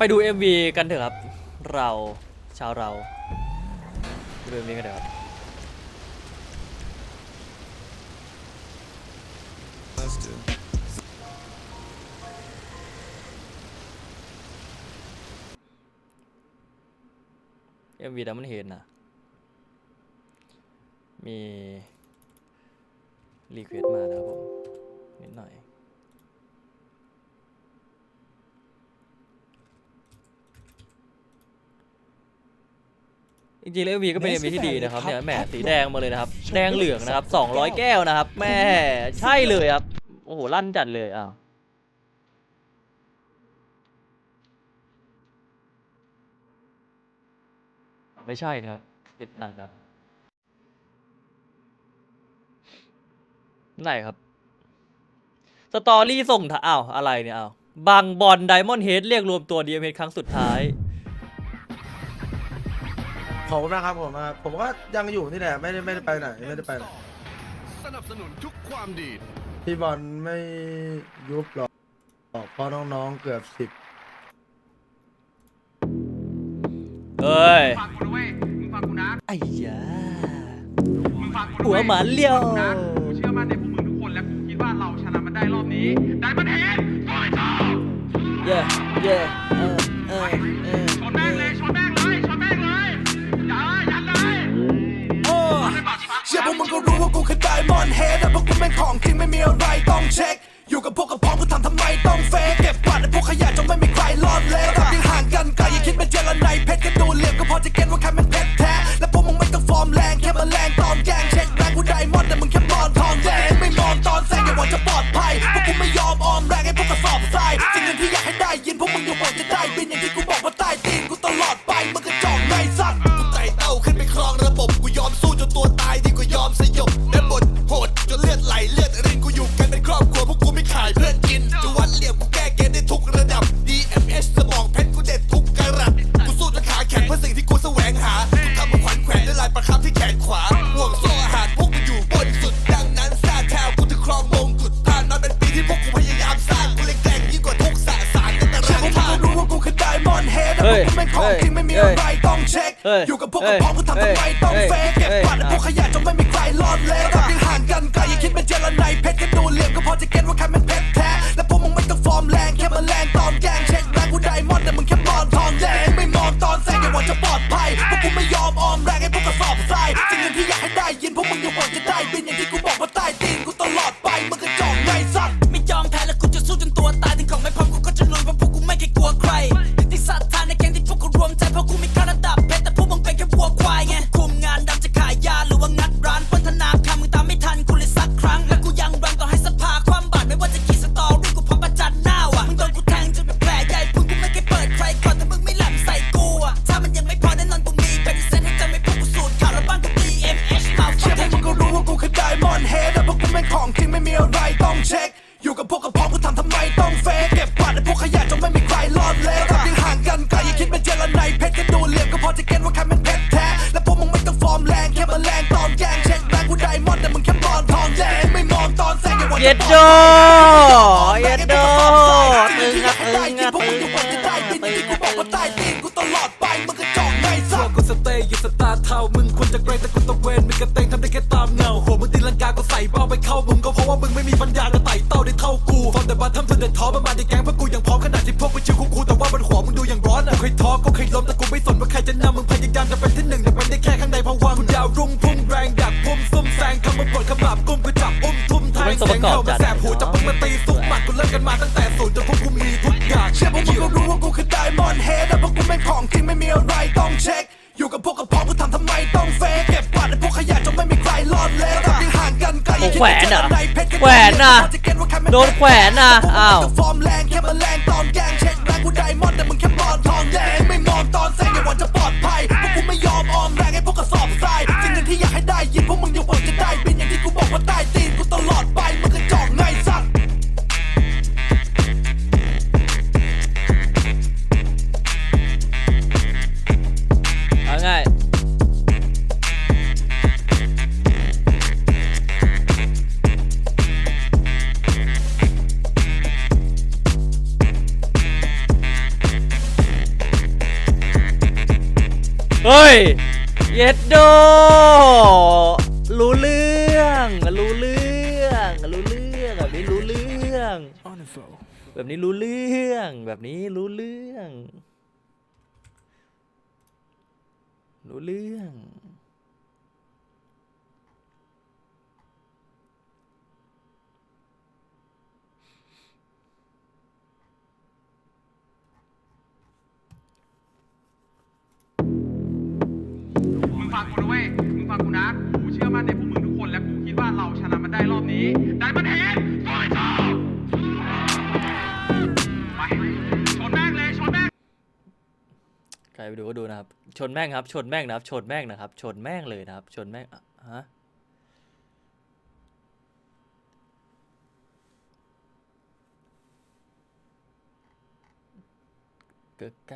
ไปดู MV กันเถอะครับ เราชาวเราไปดู MV กันเถอะครับ MV ดัมมันเห็นนะมี รีเควสมานะครับผม นิดหน่อย จริงๆแล้ว MV ก็เป็น MV ที่ดีนะครับเนี่ยแหมสีแดงมาเลยนะครับ แดงเหลืองนะครับ200 แก้วนะครับแม่ใช่เลยครับโอ้โหลั่นจัดเลยอ้าวไม่ใช่ครับติดหนักครับไหนครับ สตอรี่ส่งถ่าอ้าว อะไรเนี่ยอ้าวบางบอลไดมอนด์เฮดเรียกรวมตัวดีเอ็มเฮดครั้งสุดท้าย ขอบคุณมากครับผมมากผมก็ยังอยู่นี่แหละไม่ได้ไม่ได้ไปไหนไม่ได้ไปไหนสนับสนุนทุกความดี พี่บอลไม่ยุบหรอกเพราะน้องๆเกือบสิบเอ้ยฟังกูนะเว้ยมึงฟังกูนะไอ้ยามึงฟังกูนะหัวเว้ยหมาเลี้ยวมึงฟังกูนะกูเชื่อมั่นในพวกมึงทุกคนและกูคิดว่าเราชนะมันได้รอบนี้ได้มันเห็นโอยโตเย่เย่เออเออเออ เชื่อพวกมึงก็รู้ว่ากูคือไดมอนเฮดแต่พวกกูเป็นของจริงไม่มีอะไรต้องเช็ค อยู่กับพวกกับพ้องกูทำทำไมต้องเฟกเก็บกวาดในพวกขยะจนไม่มีใครรอดเลยระดับยังห่างกันไกลอย่าคิดเป็นเจรไนเพชรก็ดูเหลี่ยมก็พอจะเก็ตว่าใครเป็นเพชรแท้ และพวกมึงไม่ต้องฟอร์มแรงแค่มาแรงตอนแก ของจริงไม่มีอะไรต้องเช็คเฮ้ยอยู่กับพวกกับพ้องกูทำทำไมต้องเฟกเก็บกวาดในพวกขยะจนไม่มีใครรอดเลยระดับยังห่างกันไกลอย่าคิดเป็นเจรไนเพชรก็ดูเหลี่ยมก็พอจะเก็ตว่าใครเป็นเพชรแท้ และพวกมึงไม่ต้องฟอร์มแรงแค่มาแรงตอนแกล้งเช็คแรงกูไดมอนด์แต่มึงแค่บอลทองแดงไม่มองตอนแซงอย่าหวังจะปลอดภัยพวกกูไม่ ดแต่พวกกูเป็นของจริงไม่มีอะไรต้องเช็ค อยู่กับพวกกับพ้องกูทำทำไมต้องเฟกเก็บกวาดในพวกขยะจนไม่มีใครรอดเลยระดับยังห่างกันไกลอย่าคิดเป็นเจรไนเพชรก็ดูเหลี่ยมก็พอจะเก็ตว่าใครเป็นเพชรแท้ และพวกมึงไม่ต้องฟอร์มแรงแค่มาแรงตอนแกล้งเช็คแรงกูไดมอนด์แต่มึงแค่บอลทองแดงไม่มองตอนแซงอย่าหวังเย็จะดปโดลอดภัยเย็ดโดตึตึงงคครัรับบตึตึงงคครัรับบพวกมึงอยู่บนจะได้บินตึที่งกูครับบอกว่าใต้ตีนกูตลอดไปมึงกระจอกไงสัพวตกว์กู สเตย์อยู่สตาร์เท่ามึงควรจะเกรงแต่กูตะเวนมึงกระเตงทำได้แค่ตามเงาโหมึงตีลังกาก็ใส่เป้าไปเข้ามุมก็เพราะว่ามึงไม่มีปัญญาจะไต่เต้าได้เท่ากูฟอร์มแต่บัตทำจนเดินท้อประมาณในแก๊งพวกกูยังพร้อมขนาดที่พวกกูชิวคูลๆแต่ว่าบนหัวมึงดูอย่างร้อนอะเคยท้อก็เคยล้มแต่กูไม่สนว่าใครจะนำมึงพยายามจะเป็นที่หนึ่งแต่เป็นได้แค่ข้างในภวังค์กูยาวรุ่งพุ่งแรงดักพุ่มซุ่มแซงคำมาปลดขมับกุมกูจับอุ้มทุ่มแทงเสียงเข้ามาแสบหูจับ แขวนเหรอว่าจะได้เพชรแขวนน่ะพอจะเก็ตว่าใครเป็โดนแขวนน่ะพวกมึงอ้าว เฮ้ย เย็ดโด รู้เรื่อง รู้เรื่อง รู้เรื่องแบบนี้รู้เรื่อง แบบนี้รู้เรื่อง แบบนี้รู้เรื่อง รู้เรื่อง ฟังกูนะเว้ยมึงฟังกูนะ กูเชื่อมั่นในพวกมึงทุกคน และกูคิดว่าเราชนะมันได้รอบนี้ ได้มันเห็นสวยจ้ไปชนแม่งเลยชนแม่งใครไปดูก็ดูนะครับ ชนแม่งครับ ชนแม่งนะครับ ชนแม่งนะครับ ชนแม่งเลยนะครับ ชนแม่งอะฮะกึกกัก